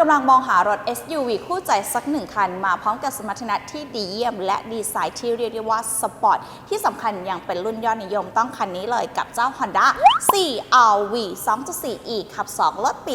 กำลังมองหารถ SUV คู่ใจสักหนึ่งคัน มาพร้อมกับสมรรถนะที่ดีเยี่ยม และดีไซน์ที่เรียกได้ว่าสปอร์ตที่สำคัญยังเป็นรุ่นยอดนิยมต้องคันนี้เลยกับเจ้า Honda CR-V 2.4e ขับ 2 รถปี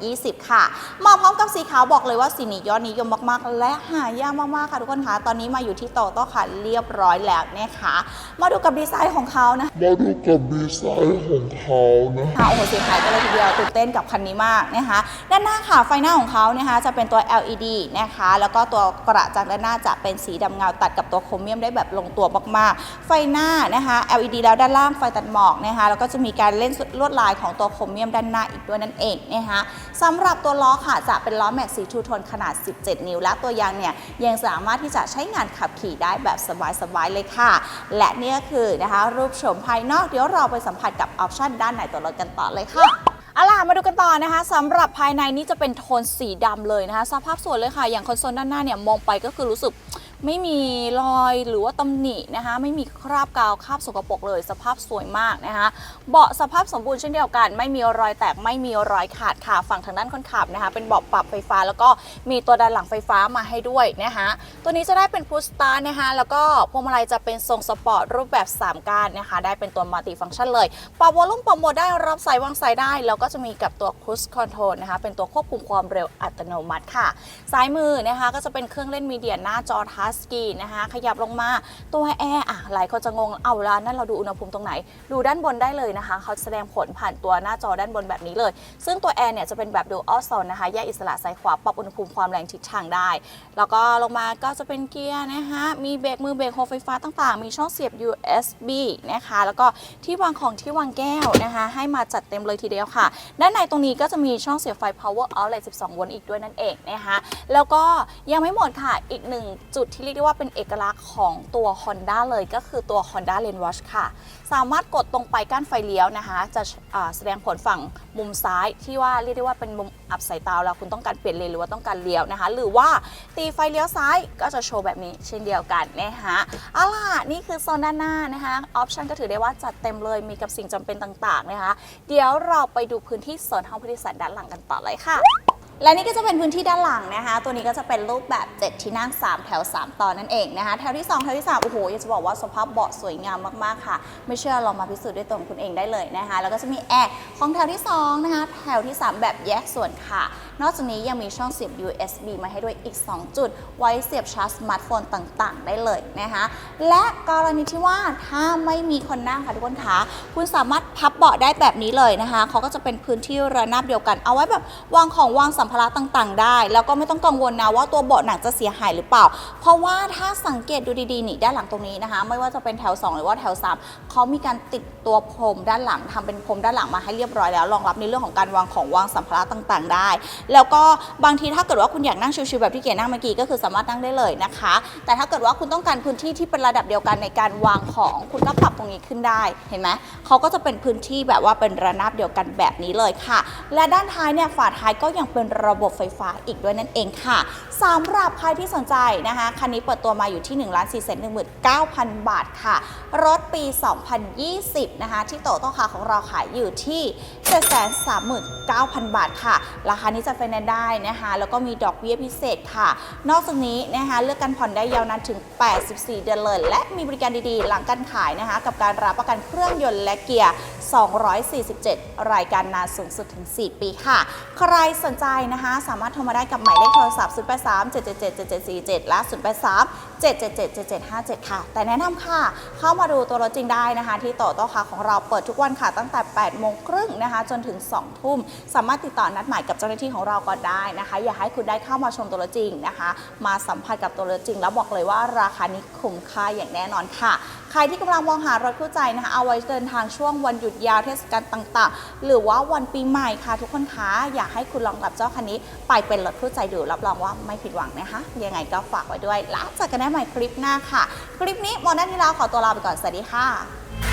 2020 ค่ะ มาพร้อมกับสีขาวบอกเลยว่าสีนี้ยอดนิยมมากๆ และหายากมากๆ ค่ะทุกคนคะตอนนี้มาอยู่ที่โตโต้ค่ะเรียบร้อยแล้วนะคะ มาดูกับดีไซน์ของเขานะมาดูกับดีไซน์ของเขานะค่ะโอ้โหเสียหายกันเลยทีเดียวตื่นเต้นกับคันนี้มากนะคะด้านหน้าค่ะไฟหน้าของเขานะคะจะเป็นตัว LED นะคะ แล้วก็ตัวกระจังด้านหน้าจะเป็นสีดำเงาตัดกับตัวโครเมียมได้แบบลงตัวมากๆ ไฟหน้านะคะ LED แล้วด้านล่างไฟตัดหมอกนะคะ แล้วก็จะมีการเล่นลวดลายของตัวโครเมียมด้านหน้าอีกด้วยนั่นเองนะคะสำหรับตัวล้อค่ะจะเป็นล้อแม็กซ์สีทูโทนขนาด 17 นิ้ว และตัวยางเนี่ยยังสามารถที่จะใช้งานขับขี่ได้แบบสบายๆเลยค่ะ และนี่ก็คือนะคะรูปโฉมภายนอกเดี๋ยวเราไปสัมผัสกับออปชันด้านในตัวรถกันต่อเลยค่ะ เอาล่ะมาดูกันต่อนะคะสำหรับภายในนี่จะเป็นโทนสีดำเลยนะคะสภาพสวยเลยค่ะ อย่างคอนโซลด้านหน้าเนี่ยมองไปก็คือรู้สึก ไม่มีรอยหรือว่าตำหนินะคะ ไม่มีคราบกาวคราบสกปรกเลย สภาพสวยมากนะคะ เบาะสภาพสมบูรณ์เช่นเดียวกัน ไม่มีรอยแตกไม่มีรอยขาดค่ะฝั่งทางด้านคนขับนะคะ เป็นเบาะปรับไฟฟ้าแล้วก็มีตัวดันหลังไฟฟ้ามาให้ด้วยนะคะตัวนี้จะได้เป็นพุชสตาร์นะคะแล้วก็พวงมาลัยจะเป็นทรงสปอร์ตรูปแบบ 3ก้านนะคะได้เป็นตัวมัลติฟังก์ชันเลยปรับวอลลุ่มปรับโหมดได้รับสายวางสายได้ แล้วก็จะมีกับตัว Cruise Control นะคะเป็นตัวควบคุมความเร็วอัตโนมัติค่ะซ้ายมือนะคะก็จะเป็นเครื่องเล่นมีเดียหน้าจอทัชสกีนะคะ ขยับลงมาตัวแอร์อะหลายคนจะงงเอาละนั่นเราดูอุณหภูมิตรงไหน ดูด้านบนได้เลยนะคะ เขาแสดงผลผ่านตัวหน้าจอด้านบนแบบนี้เลย ซึ่งตัวแอร์เนี่ยจะเป็นแบบ Dual Zone นะคะ แยกอิสระซ้ายขวาปรับอุณหภูมิความแรงทิศทางได้ แล้วก็ลงมาก็จะเป็นเกียร์นะคะมีเบรกมือเบรกโฮไฟฟ้าต่างๆ มีช่องเสียบ USB นะคะ แล้วก็ที่วางของที่วางแก้วนะคะ ให้มาจัดเต็มเลยทีเดียวค่ะ ด้านในตรงนี้ก็จะมีช่องเสียบไฟ power outlet 12 โวลต์อีกด้วยนั่นเองนะคะแล้วก็ยังไม่หมดค่ะอีกหนึ่งจุดที่เรียกได้ว่าเป็นเอกลักษณ์ของตัว Honda เลยก็คือตัว Honda Lane Watch ค่ะ สามารถกดตรงไปก้านไฟเลี้ยวนะคะ จะแสดงผลฝั่งมุมซ้ายที่ว่าเรียกได้ว่าเป็นมุมอับสายตาแล้วคุณต้องการเปลี่ยนเลนหรือว่าต้องการเลี้ยวนะคะ หรือว่าตีไฟเลี้ยวซ้ายก็จะโชว์แบบนี้เช่นเดียวกันนะคะเอาล่ะนี่คือโซนด้านหน้านะคะออปชันก็ถือได้ว่าจัดเต็มเลยมีกับสิ่งจำเป็นต่างๆนะคะ เดี๋ยวเราไปดูพื้นที่โซนห้องผู้โดยสารด้านหลังกันต่อเลยค่ะ และนี่ก็จะเป็นพื้นที่ด้านหลังนะคะ ตัวนี้ก็จะเป็นรูปแบบ 7 ที่นั่ง 3 แถว 3 ตอนนั่นเองนะคะ แถวที่ 2 แถวที่ 3 โอ้โห อยากจะบอกว่าสภาพเบาะสวยงามมากๆค่ะ ไม่เชื่อลองมาพิสูจน์ด้วยตัวของคุณเองได้เลยนะคะ แล้วก็จะมีแอร์ของแถวที่ 2 นะคะ แถวที่ 3 แบบแยกส่วนค่ะ นอกจากนี้ยังมีช่องเสียบ USB มาให้ด้วยอีก 2 จุด ไว้เสียบชาร์จสมาร์ทโฟนต่างๆ ได้เลยนะคะ และกรณีที่ว่าถ้าไม่มีคนนั่งค่ะทุกคนคะคุณสามารถพับเบาะได้แบบนี้เลยนะคะเขาก็จะเป็นพื้นที่ระนาบเดียวกัน เอาไว้แบบวางของวางสัมภาระต่างๆ ได้ แล้วก็ไม่ต้องกังวลนะว่าตัวเบาะหนังจะเสียหายหรือเปล่า เพราะว่าถ้าสังเกตดูดีๆนี่ด้านหลังตรงนี้นะคะ ไม่ว่าจะเป็นแถว 2 หรือว่าแถว 3เขามีการติดตัวพรมด้านหลังทำเป็นพรมด้านหลังมาให้เรียบร้อยแล้วรองรับในเรื่องของการวางของวางสัมภาระต่างๆ ได้แล้วก็บางทีถ้าเกิดว่าคุณอยากนั่งชิวๆแบบที่เก๋นั่งเมื่อกี้ก็คือสามารถนั่งได้เลยนะคะ แต่ถ้าเกิดว่าคุณต้องการพื้นที่ที่เป็นระดับเดียวกันในการวางของคุณก็ปรับตรงนี้ขึ้นได้เห็นไหมเขาก็จะเป็นพื้นที่แบบว่าเป็นระนาบเดียวกันแบบนี้เลยค่ะ และด้านท้ายเนี่ยฝาท้ายก็ยังเป็นระบบไฟฟ้าอีกด้วยนั่นเองค่ะสำหรับใครที่สนใจนะคะคันนี้เปิดตัวมาอยู่ที่1 4 1 9 0 0 0 บาทค่ะ รถปี 2020 นะคะ ที่โตโต้คาร์ของเราขายอยู่ที่739,000 บาทค่ะ ราคานี้จะไฟแนนซ์ได้นะคะแล้วก็มีดอกเบี้ยพิเศษค่ะ นอกจากนี้นะคะเลือกการผ่อนได้ยาวนานถึง 84 เดือนเลย และมีบริการดีๆ หลังการขายนะคะ กับการรับประกันเครื่องยนต์และเกียร์ 247 รายการนานสูงสุดถึง 4 ปีค่ะ ใครสนใจนะคะ สามารถโทรมาได้กับหมายเลขโทรศัพท์ 083 777 7747 และ 083 777 7757 ค่ะ แต่แนะนำค่ะ เข้ามาดูตัวรถจริงได้นะคะ ที่โตโต้คาร์ของเราเปิดทุกวันค่ะ ตั้งแต่ 8 โมงครึ่งนะคะ จนถึง 2 ทุ่ม สามารถติดต่อนัดหมายกับเจ้าหน้าที่ของเราก็ได้นะคะ อยากให้คุณได้เข้ามาชมตัวจริงนะคะ มาสัมผัสกับตัวจริง แล้วบอกเลยว่าราคานี้คุ้มค่าอย่างแน่นอนค่ะ ใครที่กำลังมองหารถคู่ใจนะคะเอาไว้เดินทางช่วงวันหยุดยาวเทศกาลต่างๆ หรือว่าวันปีใหม่ค่ะ ทุกคนคะอยากให้คุณลองกับเจ้าคันนี้ ไปเป็นรถคู่ใจดูรับรองว่าไม่ผิดหวังนะคะ ยังไงก็ฝากไว้ด้วยแล้วเจอกันได้ใหม่คลิปหน้าค่ะ คลิปนี้โมนาทีลาขอตัวลาไปก่อนสวัสดีค่ะ